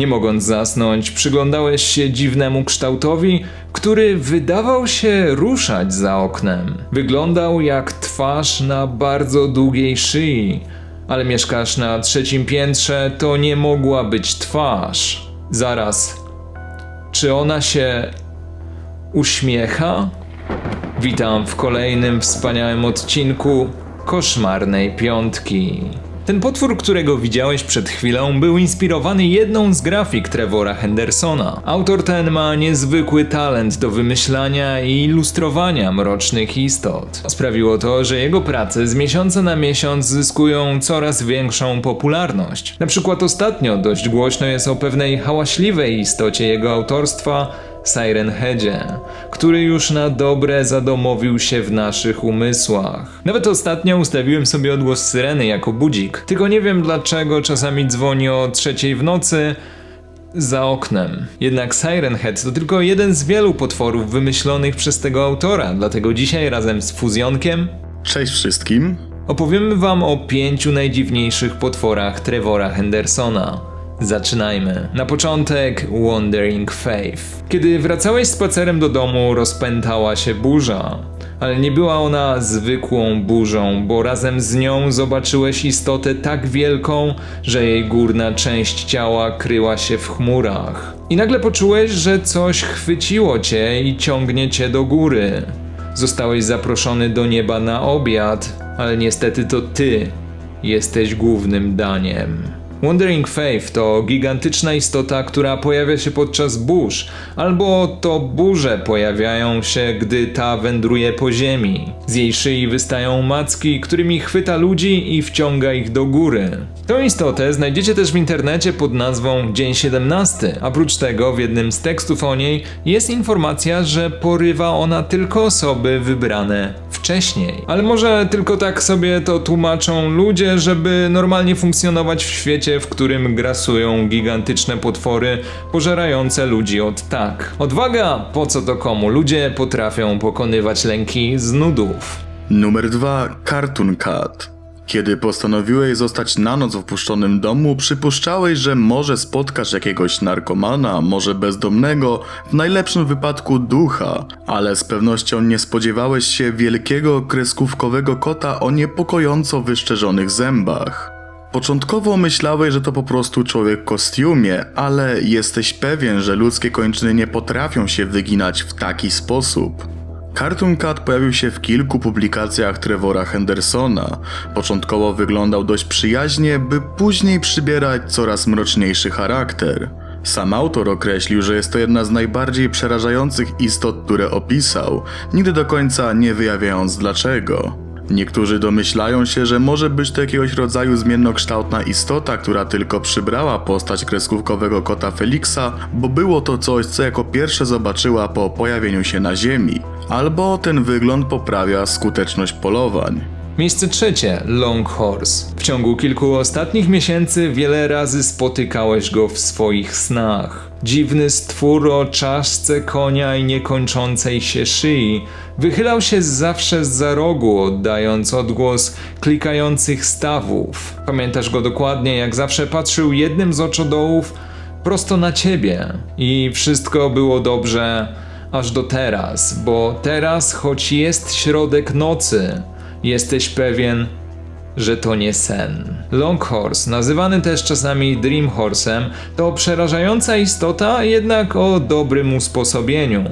Nie mogąc zasnąć, przyglądałeś się dziwnemu kształtowi, który wydawał się ruszać za oknem. Wyglądał jak twarz na bardzo długiej szyi, ale mieszkasz na trzecim piętrze, to nie mogła być twarz. Zaraz. Czy ona się uśmiecha? Witam w kolejnym wspaniałym odcinku Koszmarnej Piątki. Ten potwór, którego widziałeś przed chwilą, był inspirowany jedną z grafik Trevora Hendersona. Autor ten ma niezwykły talent do wymyślania i ilustrowania mrocznych istot. Sprawiło to, że jego prace z miesiąca na miesiąc zyskują coraz większą popularność. Na przykład ostatnio dość głośno jest o pewnej hałaśliwej istocie jego autorstwa, Siren Headzie, który już na dobre zadomowił się w naszych umysłach. Nawet ostatnio ustawiłem sobie odgłos syreny jako budzik, tylko nie wiem dlaczego czasami dzwoni o trzeciej w nocy za oknem. Jednak Siren Head to tylko jeden z wielu potworów wymyślonych przez tego autora, dlatego dzisiaj razem z Fuzjonkiem Cześć wszystkim. opowiemy wam o pięciu najdziwniejszych potworach Trevora Hendersona. Zaczynajmy. Na początek Wandering Faith. Kiedy wracałeś spacerem do domu, rozpętała się burza. Ale nie była ona zwykłą burzą, bo razem z nią zobaczyłeś istotę tak wielką, że jej górna część ciała kryła się w chmurach. I nagle poczułeś, że coś chwyciło cię i ciągnie cię do góry. Zostałeś zaproszony do nieba na obiad, ale niestety to ty jesteś głównym daniem. Wandering Faith to gigantyczna istota, która pojawia się podczas burz, albo to burze pojawiają się, gdy ta wędruje po ziemi. Z jej szyi wystają macki, którymi chwyta ludzi i wciąga ich do góry. Tą istotę znajdziecie też w internecie pod nazwą Dzień 17. A Oprócz tego w jednym z tekstów o niej jest informacja, że porywa ona tylko osoby wybrane wcześniej. Ale może tylko tak sobie to tłumaczą ludzie, żeby normalnie funkcjonować w świecie, w którym grasują gigantyczne potwory pożerające ludzi od tak. Odwaga, po co to komu? Ludzie potrafią pokonywać lęki z nudów. Numer 2. Cartoon Cat. Kiedy postanowiłeś zostać na noc w opuszczonym domu, przypuszczałeś, że może spotkasz jakiegoś narkomana, może bezdomnego, w najlepszym wypadku ducha, ale z pewnością nie spodziewałeś się wielkiego kreskówkowego kota o niepokojąco wyszczerzonych zębach. Początkowo myślałeś, że to po prostu człowiek w kostiumie, ale jesteś pewien, że ludzkie kończyny nie potrafią się wyginać w taki sposób. Cartoon Cat pojawił się w kilku publikacjach Trevora Hendersona. Początkowo wyglądał dość przyjaźnie, by później przybierać coraz mroczniejszy charakter. Sam autor określił, że jest to jedna z najbardziej przerażających istot, które opisał, nigdy do końca nie wyjawiając dlaczego. Niektórzy domyślają się, że może być to jakiegoś rodzaju zmiennokształtna istota, która tylko przybrała postać kreskówkowego kota Felixa, bo było to coś, co jako pierwsze zobaczyła po pojawieniu się na Ziemi. Albo ten wygląd poprawia skuteczność polowań. Miejsce trzecie Long Horse. W ciągu kilku ostatnich miesięcy wiele razy spotykałeś go w swoich snach. Dziwny stwór o czaszce konia i niekończącej się szyi wychylał się zawsze za rogu, oddając odgłos klikających stawów. Pamiętasz go dokładnie, jak zawsze patrzył jednym z oczodołów prosto na ciebie i wszystko było dobrze aż do teraz, bo teraz, choć jest środek nocy, jesteś pewien, że to nie sen. Long Horse, nazywany też czasami Dream Horse'em, to przerażająca istota, jednak o dobrym usposobieniu.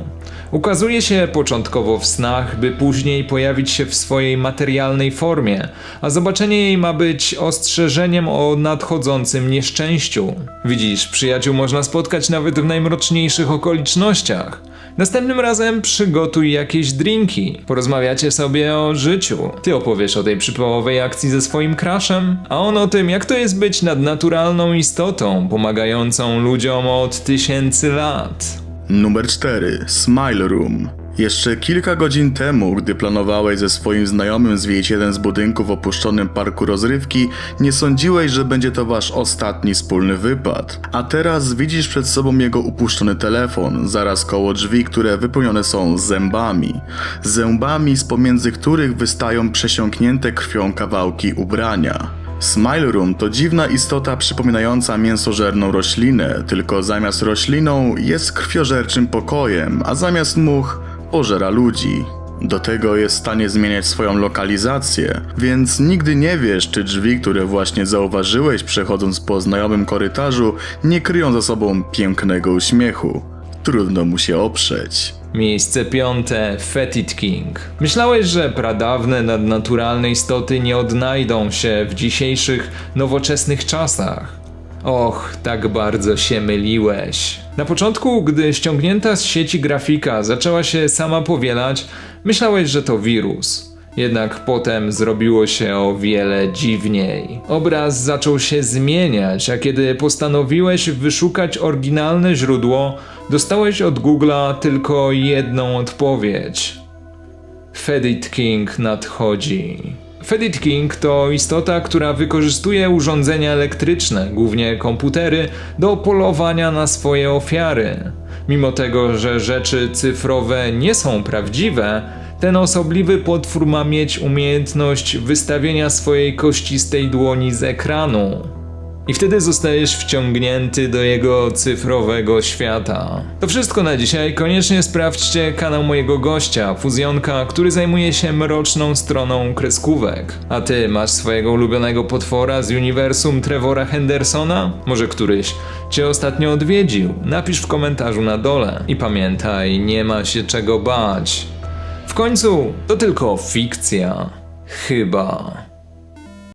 Ukazuje się początkowo w snach, by później pojawić się w swojej materialnej formie, a zobaczenie jej ma być ostrzeżeniem o nadchodzącym nieszczęściu. Widzisz, przyjaciół można spotkać nawet w najmroczniejszych okolicznościach. Następnym razem przygotuj jakieś drinki. Porozmawiacie sobie o życiu. Ty opowiesz o tej przypałowej akcji ze swoim crashem, a on o tym, jak to jest być nadnaturalną istotą, pomagającą ludziom od tysięcy lat. Numer 4. Smile Room. Jeszcze kilka godzin temu, gdy planowałeś ze swoim znajomym zwiedzić jeden z budynków w opuszczonym parku rozrywki, nie sądziłeś, że będzie to wasz ostatni wspólny wypad. A teraz widzisz przed sobą jego upuszczony telefon, zaraz koło drzwi, które wypełnione są zębami. Zębami, z pomiędzy których wystają przesiąknięte krwią kawałki ubrania. Smile Room to dziwna istota przypominająca mięsożerną roślinę, tylko zamiast rośliną jest krwiożerczym pokojem, a zamiast much pożera ludzi. Do tego jest w stanie zmieniać swoją lokalizację, więc nigdy nie wiesz, czy drzwi, które właśnie zauważyłeś przechodząc po znajomym korytarzu, nie kryją za sobą pięknego uśmiechu. Trudno mu się oprzeć. Miejsce piąte Fetid King. Myślałeś, że pradawne nadnaturalne istoty nie odnajdą się w dzisiejszych nowoczesnych czasach. Och, tak bardzo się myliłeś. Na początku, gdy ściągnięta z sieci grafika zaczęła się sama powielać, myślałeś, że to wirus. Jednak potem zrobiło się o wiele dziwniej. Obraz zaczął się zmieniać, a kiedy postanowiłeś wyszukać oryginalne źródło, dostałeś od Google'a tylko jedną odpowiedź. Fedit King nadchodzi. Fedit King to istota, która wykorzystuje urządzenia elektryczne, głównie komputery, do polowania na swoje ofiary. Mimo tego, że rzeczy cyfrowe nie są prawdziwe, ten osobliwy potwór ma mieć umiejętność wystawienia swojej kościstej dłoni z ekranu. I wtedy zostajesz wciągnięty do jego cyfrowego świata. To wszystko na dzisiaj. Koniecznie sprawdźcie kanał mojego gościa, Fuzjonka, który zajmuje się mroczną stroną kreskówek. A ty masz swojego ulubionego potwora z uniwersum Trevora Hendersona? Może któryś cię ostatnio odwiedził? Napisz w komentarzu na dole. I pamiętaj, nie ma się czego bać. W końcu to tylko fikcja. Chyba.